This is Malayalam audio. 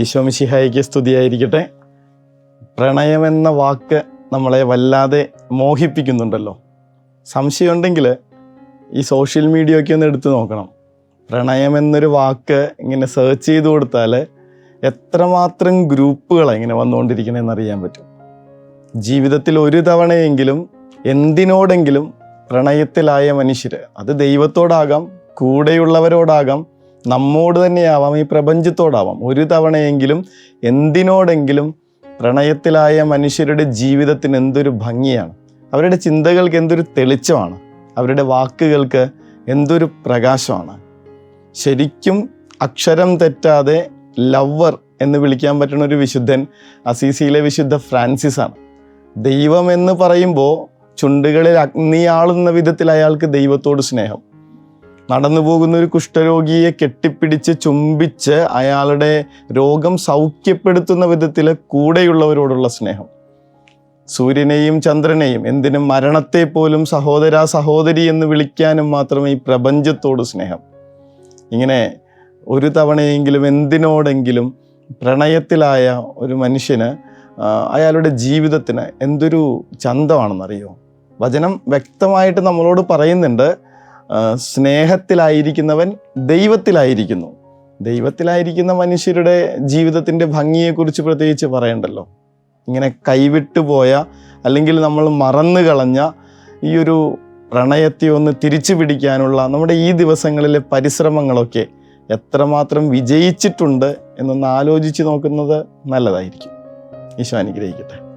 ഈശോമിശിഹായിക്ക് സ്തുതിയായിരിക്കട്ടെ. പ്രണയമെന്ന വാക്ക് നമ്മളെ വല്ലാതെ മോഹിപ്പിക്കുന്നുണ്ടല്ലോ. സംശയമുണ്ടെങ്കിൽ ഈ സോഷ്യൽ മീഡിയ ഒക്കെ ഒന്ന് എടുത്തു നോക്കണം. പ്രണയമെന്നൊരു വാക്ക് ഇങ്ങനെ സെർച്ച് ചെയ്ത് കൊടുത്താൽ എത്രമാത്രം ഗ്രൂപ്പുകളാണ് ഇങ്ങനെ വന്നുകൊണ്ടിരിക്കണമെന്ന് അറിയാൻ പറ്റും. ജീവിതത്തിൽ ഒരു തവണയെങ്കിലും എന്തിനോടെങ്കിലും പ്രണയത്തിലായ മനുഷ്യർ അത് ദൈവത്തോടാകാം കൂടെയുള്ളവരോടാകാം നമ്മോട് തന്നെയാവാം ഈ പ്രപഞ്ചത്തോടാവാം. ഒരു തവണയെങ്കിലും എന്തിനോടെങ്കിലും പ്രണയത്തിലായ മനുഷ്യരുടെ ജീവിതത്തിന് എന്തൊരു ഭംഗിയാണ്. അവരുടെ ചിന്തകൾക്ക് എന്തൊരു തെളിച്ചമാണ്. അവരുടെ വാക്കുകൾക്ക് എന്തൊരു പ്രകാശമാണ്. ശരിക്കും അക്ഷരം തെറ്റാതെ ലവർ എന്ന് വിളിക്കാൻ പറ്റുന്ന ഒരു വിശുദ്ധൻ അസീസിയിലെ വിശുദ്ധ ഫ്രാൻസിസ് ആണ് ദൈവമെന്ന് പറയുമ്പോൾ ചുണ്ടുകളിൽ അഗ്നിയാളുന്ന വിധത്തിൽ അയാൾക്ക് ദൈവത്തോട് സ്നേഹം. നടന്നു പോകുന്ന ഒരു കുഷ്ഠരോഗിയെ കെട്ടിപ്പിടിച്ച് ചുംബിച്ച് അയാളുടെ രോഗം സൗഖ്യപ്പെടുത്തുന്ന വിധത്തിൽ കൂടെയുള്ളവരോടുള്ള സ്നേഹം. സൂര്യനെയും ചന്ദ്രനെയും എന്തിനും മരണത്തെ പോലും സഹോദര സഹോദരി എന്ന് വിളിക്കാനും മാത്രമേ ഈ പ്രപഞ്ചത്തോട് സ്നേഹം. ഇങ്ങനെ ഒരു തവണയെങ്കിലും എന്തിനോടെങ്കിലും പ്രണയത്തിലായ ഒരു മനുഷ്യന് അയാളുടെ ജീവിതത്തിന് എന്തൊരു ചന്തമാണെന്നറിയോ? വചനം വ്യക്തമായിട്ട് നമ്മളോട് പറയുന്നുണ്ട്. സ്നേഹത്തിലായിരിക്കുന്നവൻ ദൈവത്തിലായിരിക്കുന്നു. ദൈവത്തിലായിരിക്കുന്ന മനുഷ്യരുടെ ജീവിതത്തിന്റെ ഭംഗിയെക്കുറിച്ച് പ്രത്യേകിച്ച് പറയണ്ടല്ലോ. ഇങ്ങനെ കൈവിട്ടു പോയ അല്ലെങ്കിൽ നമ്മൾ മറന്നു കളഞ്ഞ ഈ ഒരു പ്രണയത്തെ ഒന്ന് തിരിച്ചു പിടിക്കാനുള്ള നമ്മുടെ ഈ ദിവസങ്ങളിലെ പരിശ്രമങ്ങളൊക്കെ എത്രമാത്രം വിജയിച്ചിട്ടുണ്ട് എന്നൊന്ന് ആലോചിച്ച് നോക്കുന്നത് നല്ലതായിരിക്കും. ഈശോ അനുഗ്രഹിക്കട്ടെ.